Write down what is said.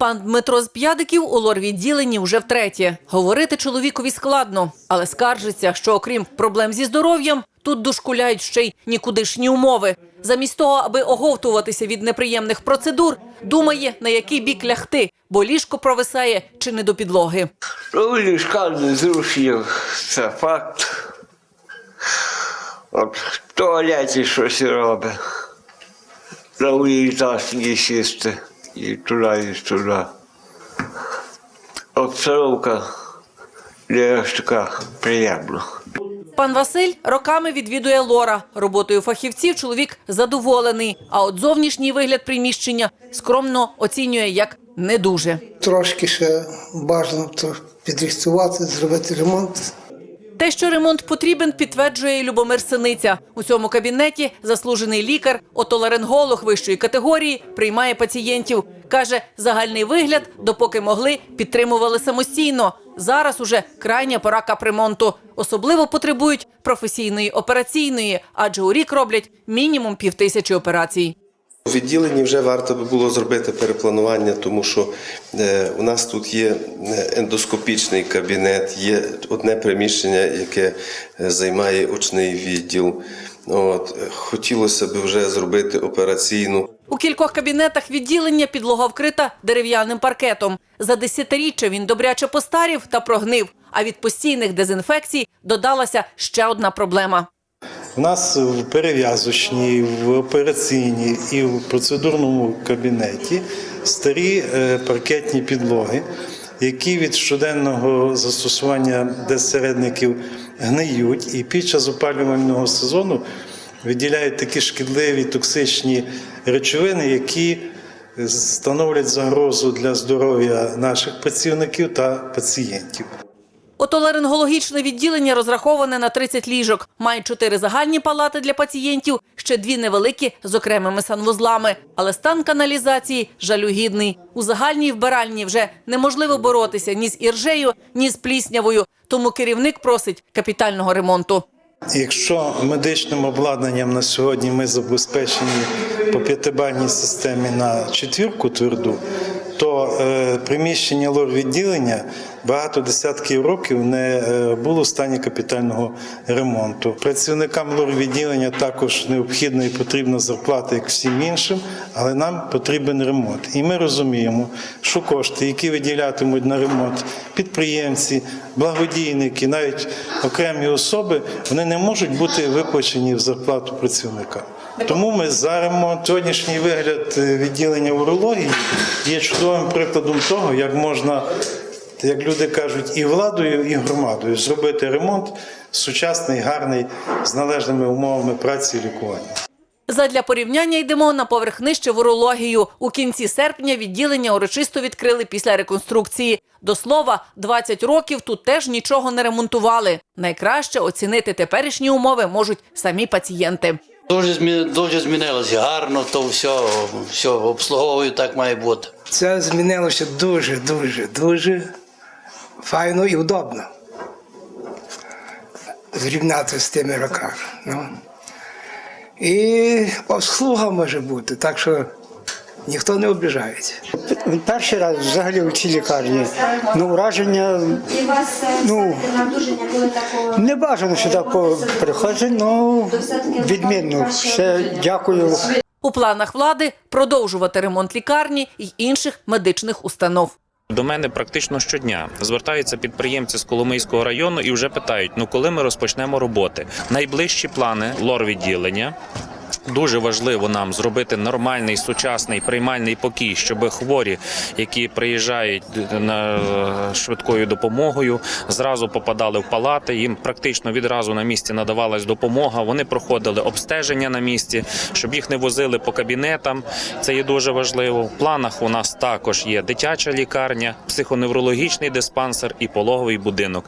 Пан Дмитро з П'ядиків у лорвідділенні вже втретє. Говорити чоловікові складно, але скаржиться, що окрім проблем зі здоров'ям, тут дошкуляють ще й нікудишні умови. Замість того, аби оговтуватися від неприємних процедур, думає, на який бік лягти, бо ліжко провисає чи не до підлоги. Ну, ліжка не зрушив, це факт. От в туалеті щось робить. На унітаз не сісти. І туди, і туди. Обстановка не аж така приємна. Пан Василь роками відвідує лора. Роботою фахівців чоловік задоволений. А от зовнішній вигляд приміщення скромно оцінює як не дуже. Трошки ще бажано то підрихтувати, зробити ремонт. Те, що ремонт потрібен, підтверджує і Любомир Синиця. У цьому кабінеті заслужений лікар, отоларинголог вищої категорії, приймає пацієнтів. Каже, загальний вигляд, допоки могли, підтримували самостійно. Зараз уже крайня пора капремонту. Особливо потребують професійної операційної, адже у рік роблять мінімум півтисячі операцій. У відділенні вже варто би було зробити перепланування, тому що е, у нас тут є е, ендоскопічний кабінет, є одне приміщення, яке е, займає очний відділ. От, хотілося б вже зробити операційну. У кількох кабінетах відділення підлога вкрита дерев'яним паркетом. За десятиріччя він добряче постарів та прогнив. А від постійних дезінфекцій додалася ще одна проблема. У нас в перев'язочній, в операційній і в процедурному кабінеті старі е, паркетні підлоги, які від щоденного застосування дезсередників гниють, і під час опалювального сезону виділяють такі шкідливі токсичні речовини, які становлять загрозу для здоров'я наших працівників та пацієнтів. Отоларингологічне відділення розраховане на 30 ліжок. Має чотири загальні палати для пацієнтів, ще дві невеликі з окремими санвузлами. Але стан каналізації жалюгідний. У загальній вбиральні вже неможливо боротися ні з іржею, ні з пліснявою. Тому керівник просить капітального ремонту. Якщо медичним обладнанням на сьогодні ми забезпечені по п'ятибальній системі на четвірку тверду, то е, приміщення лор-відділення багато десятків років не е, було в стані капітального ремонту. Працівникам лор-відділення також необхідна і потрібна зарплата, як всім іншим, але нам потрібен ремонт. І ми розуміємо, що кошти, які виділятимуть на ремонт підприємці, благодійники, навіть окремі особи, вони не можуть бути виплачені в зарплату працівника. Тому ми за ремонт. Сьогоднішній вигляд е, відділення урології є чудовим прикладом того, як можна, як люди кажуть, і владою, і громадою зробити ремонт сучасний, гарний, з належними умовами праці і лікування. Задля порівняння йдемо на поверх нижче в урологію. У кінці серпня відділення урочисто відкрили після реконструкції. До слова, 20 років тут теж нічого не ремонтували. Найкраще оцінити теперішні умови можуть самі пацієнти. Дуже дуже змінилося. Гарно, то все, все обслуговую, так має бути. Це змінилося дуже, дуже, дуже файно і удобно. Зрівняти з тими роками. Ну. І обслуга може бути, так що ніхто не обіжається. Перший раз взагалі у цій лікарні. Ну, враження І Ну, надуження були такого. не бажано сюди по- приходити, ну відмінно. Все, дякую. У планах влади продовжувати ремонт лікарні й інших медичних установ. До мене практично щодня звертаються підприємці з Коломийського району і вже питають: ну коли ми розпочнемо роботи? Найближчі плани лор відділення. Дуже важливо нам зробити нормальний сучасний приймальний покій, щоб хворі, які приїжджають на е, швидкою допомогою, зразу попадали в палати. Їм практично відразу на місці надавалась допомога. Вони проходили обстеження на місці, щоб їх не возили по кабінетам. Це є дуже важливо. В планах у нас також є дитяча лікарня, психоневрологічний диспансер і пологовий будинок.